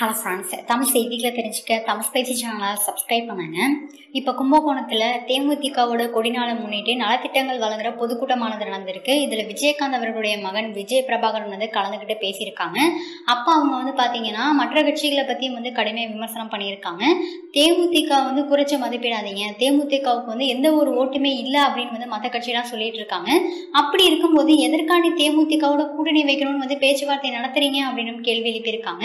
Hello friends Tamil செய்திகளை தெரிஞ்சுக்க தமிழ் பேச்சு சேனலை சப்ஸ்கிரைப் பண்ணுங்க. இப்போ கும்பகோணத்தில் தேமுதிகவோட கொடிநாளை முன்னிட்டு நலத்திட்டங்கள் வழங்குற பொதுக்கூட்டமானது நடந்திருக்கு. இதில் விஜயகாந்த் அவர்களுடைய மகன் விஜய் பிரபாகரன் வந்து கலந்துக்கிட்டு பேசியிருக்காங்க. அப்போ அவங்க வந்து பார்த்தீங்கன்னா மற்ற கட்சிகளை பற்றியும் வந்து கடுமையாக விமர்சனம் பண்ணியிருக்காங்க. தேமுதிக வந்து குறைச்ச மதிப்பிடாதீங்க. தேமுதிகவுக்கு வந்து எந்த ஒரு ஓட்டுமே இல்லை அப்படின்னு வந்து மற்ற கட்சியெலாம் சொல்லிட்டு இருக்காங்க. அப்படி இருக்கும்போது எதற்காண்டி தேமுதிகவோட கூட்டணி வைக்கணும்னு வந்து பேச்சுவார்த்தை நடத்துறீங்க அப்படின்னு கேள்வி எழுப்பியிருக்காங்க.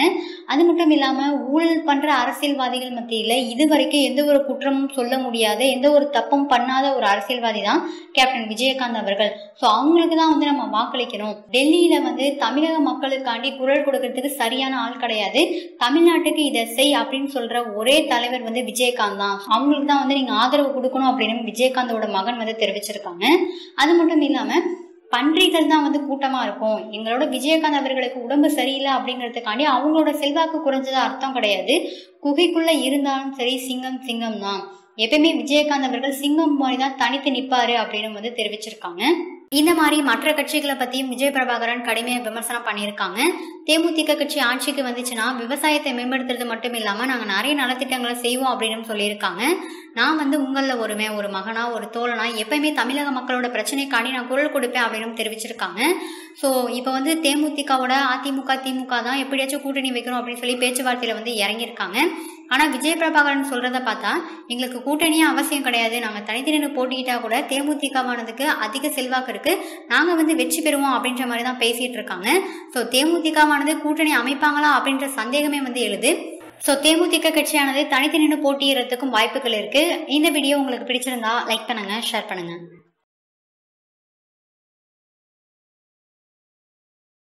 அது மட்டும் இல்லாம ஊழல் பண்ற அரசியல்வாதிகள் மத்தியில இதுவரைக்கும் எந்த ஒரு குற்றமும் சொல்ல முடியாத எந்த ஒரு தப்பும் பண்ணாத ஒரு அரசியல்வாதி தான் கேப்டன் விஜயகாந்த் அவர்கள். ஸோ அவங்களுக்கு தான் வந்து நம்ம வாக்களிக்கணும். டெல்லியில வந்து தமிழக மக்களுக்காண்டி குரல் கொடுக்கறதுக்கு சரியான ஆள் கிடையாது. தமிழ்நாட்டுக்கு இதை செய் அப்படின்னு சொல்ற ஒரே தலைவர் வந்து விஜயகாந்த் தான். அவங்களுக்கு தான் வந்து நீங்க ஆதரவு கொடுக்கணும் அப்படின்னு விஜயகாந்தோட மகன் வந்து தெரிவிச்சிருக்காங்க. அது மட்டும் இல்லாம பன்றிகள் தான் வந்து கூட்டமா இருக்கும். எங்களோட விஜயகாந்த் அவர்களுக்கு உடம்பு சரியில்லை அப்படிங்கிறதுக்காண்டி அவங்களோட செல்வாக்கு குறைஞ்சதா அர்த்தம் கிடையாது. குகைக்குள்ள இருந்தாலும் சரி சிங்கம் சிங்கம் தான். எப்பயுமே விஜயகாந்த் அவர்கள் சிங்கம் மாதிரி தான் தனித்து நிப்பாரு அப்படின்னு வந்து தெரிவிச்சிருக்காங்க. இந்த மாதிரி மற்ற கட்சிகளை பத்தியும் விஜய் பிரபாகரன் கடுமையாக விமர்சனம் பண்ணியிருக்காங்க. தேமுதிக கட்சி ஆட்சிக்கு வந்துச்சுன்னா விவசாயத்தை மேம்படுத்துறது மட்டும் இல்லாம நாங்க நிறைய நலத்திட்டங்களை செய்வோம் அப்படின்னு சொல்லியிருக்காங்க. நான் வந்து உங்களில் ஒருமே ஒரு மகனா ஒரு தோழனா எப்பயுமே தமிழக மக்களோட பிரச்சனைக்காண்டி நான் குரல் கொடுப்பேன் அப்படின்னு தெரிவிச்சிருக்காங்க. ஸோ இப்போ வந்து தேமுதிகவோட அதிமுக திமுக தான் எப்படியாச்சும் கூட்டணி வைக்கணும் அப்படின்னு சொல்லி பேச்சுவார்த்தையில் வந்து இறங்கியிருக்காங்க. ஆனால் விஜய் பிரபாகரன் சொல்கிறத பார்த்தா எங்களுக்கு கூட்டணியே அவசியம் கிடையாது. நாங்கள் தனித்திறனு போட்டிக்கிட்டால் கூட தேமுதிகவானதுக்கு அதிக செல்வாக்கு இருக்குது நாங்கள் வந்து வெற்றி பெறுவோம் அப்படின்ற மாதிரி தான் பேசிகிட்டு இருக்காங்க. ஸோ தேமுதிகவானது கூட்டணி அமைப்பாங்களா அப்படின்ற சந்தேகமே வந்து எழுது. ஸோ தேமுதிக கட்சியானது தனித்து நின்று போட்டியிடறதுக்கும் வாய்ப்புகள் இருக்குது இந்த வீடியோ உங்களுக்கு பிடிச்சிருந்தா லைக் பண்ணுங்கள் ஷேர் பண்ணுங்கள்